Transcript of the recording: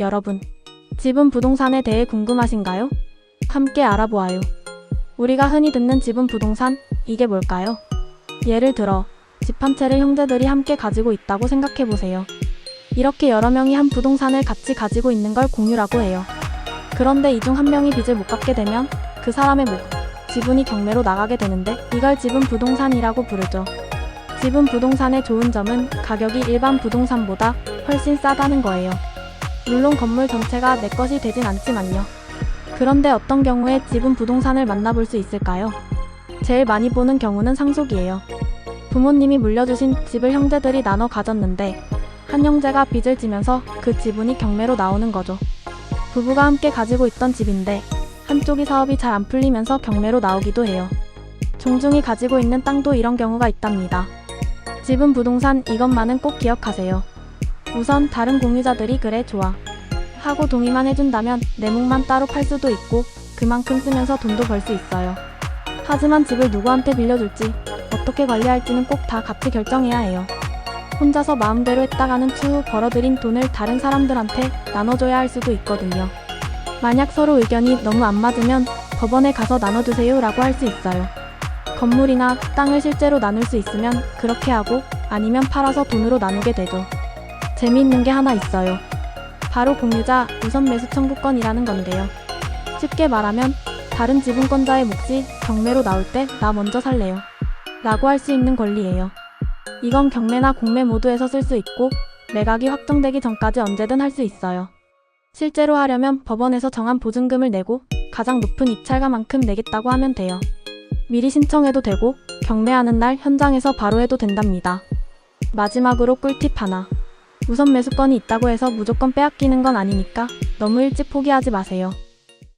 여러분, 지분 부동산에 대해 궁금하신가요? 함께 알아보아요. 우리가 흔히 듣는 지분 부동산, 이게 뭘까요? 예를 들어, 집 한 채를 형제들이 함께 가지고 있다고 생각해 보세요. 이렇게 여러 명이 한 부동산을 같이 가지고 있는 걸 공유라고 해요. 그런데 이 중 한 명이 빚을 못 갚게 되면 그 사람의 목, 지분이 경매로 나가게 되는데 이걸 지분 부동산이라고 부르죠. 지분 부동산의 좋은 점은 가격이 일반 부동산보다 훨씬 싸다는 거예요. 물론 건물 전체가 내 것이 되진 않지만요. 그런데 어떤 경우에 지분 부동산을 만나볼 수 있을까요? 제일 많이 보는 경우는 상속이에요. 부모님이 물려주신 집을 형제들이 나눠 가졌는데 한 형제가 빚을 지면서 그 지분이 경매로 나오는 거죠. 부부가 함께 가지고 있던 집인데 한쪽이 사업이 잘 안 풀리면서 경매로 나오기도 해요. 종중이 가지고 있는 땅도 이런 경우가 있답니다. 지분 부동산 이것만은 꼭 기억하세요. 우선 다른 공유자들이 그래 좋아 하고 동의만 해준다면 내 몫만 따로 팔 수도 있고 그만큼 쓰면서 돈도 벌 수 있어요. 하지만 집을 누구한테 빌려줄지 어떻게 관리할지는 꼭 다 같이 결정해야 해요. 혼자서 마음대로 했다가는 추후 벌어들인 돈을 다른 사람들한테 나눠줘야 할 수도 있거든요. 만약 서로 의견이 너무 안 맞으면 법원에 가서 나눠주세요 라고 할 수 있어요. 건물이나 땅을 실제로 나눌 수 있으면 그렇게 하고 아니면 팔아서 돈으로 나누게 되죠. 재미있는 게 하나 있어요. 바로 공유자 우선 매수 청구권이라는 건데요. 쉽게 말하면 다른 지분권자의 몫이 경매로 나올 때 나 먼저 살래요. 라고 할 수 있는 권리예요. 이건 경매나 공매 모두에서 쓸 수 있고 매각이 확정되기 전까지 언제든 할 수 있어요. 실제로 하려면 법원에서 정한 보증금을 내고 가장 높은 입찰가만큼 내겠다고 하면 돼요. 미리 신청해도 되고 경매하는 날 현장에서 바로 해도 된답니다. 마지막으로 꿀팁 하나. 우선 매수권이 있다고 해서 무조건 빼앗기는 건 아니니까 너무 일찍 포기하지 마세요.